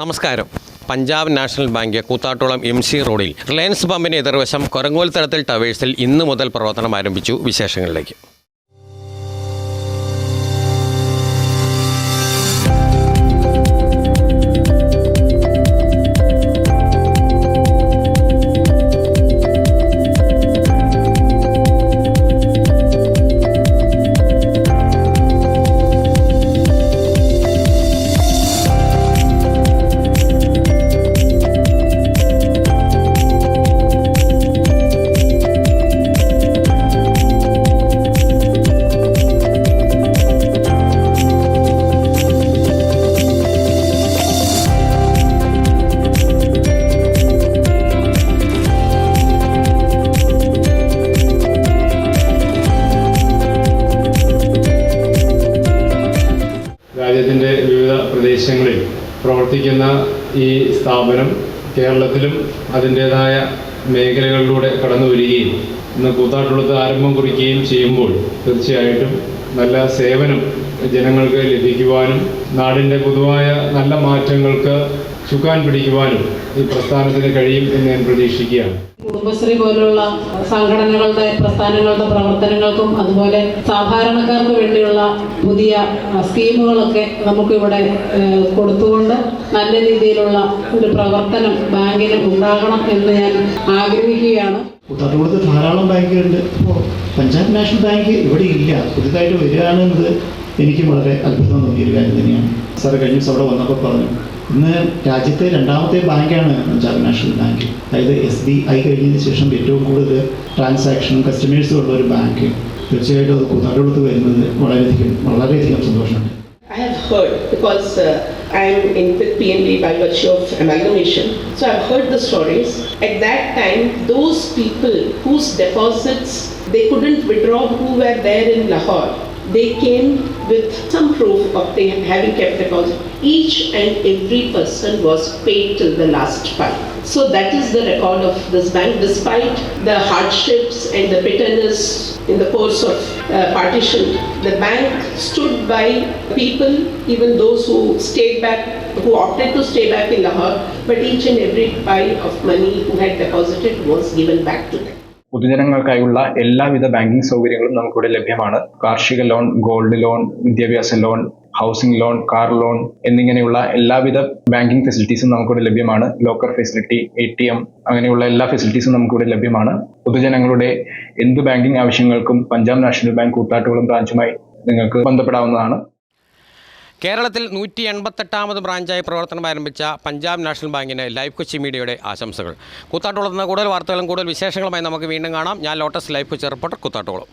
നമസ്കാരം. Punjab national bank Koothattukulam M C റോഡിൽ Reliance പമ്പിന് എതിർവശം കൊരങ്ങോൽ തരത്തിൽ ടവേഴ്സിൽ ഇന്ന് മുതൽ പ്രവർത്തനം ആരംഭിച്ചു വിശേഷങ്ങളിലേക്ക്. രാജ്യത്തിന്റെ വിവിധ പ്രദേശങ്ങളിൽ പ്രവർത്തിക്കുന്ന ഈ സ്ഥാപനം കേരളത്തിലും അതിന്റേതായ മേഖലകളിലൂടെ കടന്നു വരികയും ഇന്ന് കൂത്താട്ടുള്ളത് ആരംഭം കുറിക്കുകയും ചെയ്യുമ്പോൾ തീർച്ചയായിട്ടും നല്ല സേവനം ജനങ്ങൾക്ക് ലഭിക്കുവാനും നാടിന്റെ പൊതുവായ നല്ല മാറ്റങ്ങൾക്ക് ചുക്കാൻ പിടിക്കുവാനും ഈ പ്രസ്ഥാനത്തിന് കഴിയും എന്ന് ഞാൻ പ്രതീക്ഷിക്കുകയാണ്. കുടുംബശ്രീ പോലുള്ള സംഘടനകളുടെ പ്രസ്ഥാനങ്ങളുടെ പ്രവർത്തനങ്ങൾക്കും അതുപോലെ സാധാരണക്കാർക്ക് വേണ്ടിയുള്ള പുതിയ സ്കീമുകളൊക്കെ നമുക്കിവിടെ കൊടുത്തുകൊണ്ട് നല്ല രീതിയിലുള്ള ഒരു പ്രവർത്തനം ബാങ്കിന് ഉണ്ടാകണം എന്ന് ഞാൻ ആഗ്രഹിക്കുകയാണ്. കൂത്താട്ടുകുളത്ത് ധാരാളം ബാങ്കുകളുണ്ട്. ഇപ്പോൾ പഞ്ചാബ് നാഷണൽ ബാങ്ക് ഇവിടെ ഇല്ല. പുതുതായിട്ട് വരികയാണ് എന്നത് എനിക്ക് വളരെ അത്ഭുതം നൽകിയൊരു കാര്യം തന്നെയാണ്. സാറ് കഴിഞ്ഞ ദിവസം അവിടെ വന്നപ്പോൾ പറഞ്ഞു ഇന്ന് രാജ്യത്തെ രണ്ടാമത്തെ ബാങ്കാണ് പഞ്ചാബ് നാഷണൽ ബാങ്ക്. അതായത് എസ് ബി ഐ കഴിഞ്ഞതിന് ശേഷം ഏറ്റവും കൂടുതൽ ട്രാൻസാക്ഷനും കസ്റ്റമേഴ്സും ഉള്ള ഒരു ബാങ്ക്. തീർച്ചയായിട്ടും അത് കൂത്താട്ടുകുളത്ത് വരുന്നത് വളരെയധികം വളരെയധികം സന്തോഷമുണ്ട്. I have heard because uh, I am in with PNB by virtue of amalgamation. So I've heard the stories. At that time, those people whose deposits they couldn't withdraw who were there in Lahore, they came with some proof of they having kept the deposit. Each and every person was paid till the last five. So that is the record of this bank, despite the hardships and the bitterness in the course of uh, partition. The bank stood by people, even those who stayed back, who opted to stay back in Lahore, but each and every pie of money who had deposited was given back to them. പൊതുജനങ്ങൾക്കായുള്ള എല്ലാവിധ banking സൗകര്യങ്ങളും നമുക്കിവിടെ ലഭ്യമാണ്. കാർഷിക loan gold loan വിദ്യാഭ്യാസ loan housing loan car loan എന്നിങ്ങനെയുള്ള എല്ലാവിധ banking ഫെസിലിറ്റീസും നമുക്കിവിടെ ലഭ്യമാണ്. Locker facility A T M അങ്ങനെയുള്ള എല്ലാ ഫെസിലിറ്റീസും നമുക്കിവിടെ ലഭ്യമാണ്. പൊതുജനങ്ങളുടെ എന്ത് ബാങ്കിംഗ് ആവശ്യങ്ങൾക്കും പഞ്ചാബ് നാഷണൽ ബാങ്ക് കൂത്താട്ടുകുളം ബ്രാഞ്ചുമായി നിങ്ങൾക്ക് ബന്ധപ്പെടാവുന്നതാണ്. കേരളത്തിൽ നൂറ്റി എൺപത്തെട്ടാമത് ബ്രാഞ്ചായി പ്രവർത്തനം ആരംഭിച്ച പഞ്ചാബ് നാഷണൽ ബാങ്കിന് ലൈഫ് കൊച്ചി മീഡിയയുടെ ആശംസകൾ. കൂത്താട്ടോളത്തുന്ന കൂടുതൽ വാർത്തകളും കൂടുതൽ വിശേഷങ്ങളുമായി നമുക്ക് വീണ്ടും കാണാം. ഞാൻ ലോട്ടസ് ലൈഫ് കൊച്ചി റിപ്പോർട്ടർ കൂത്താട്ടോളം.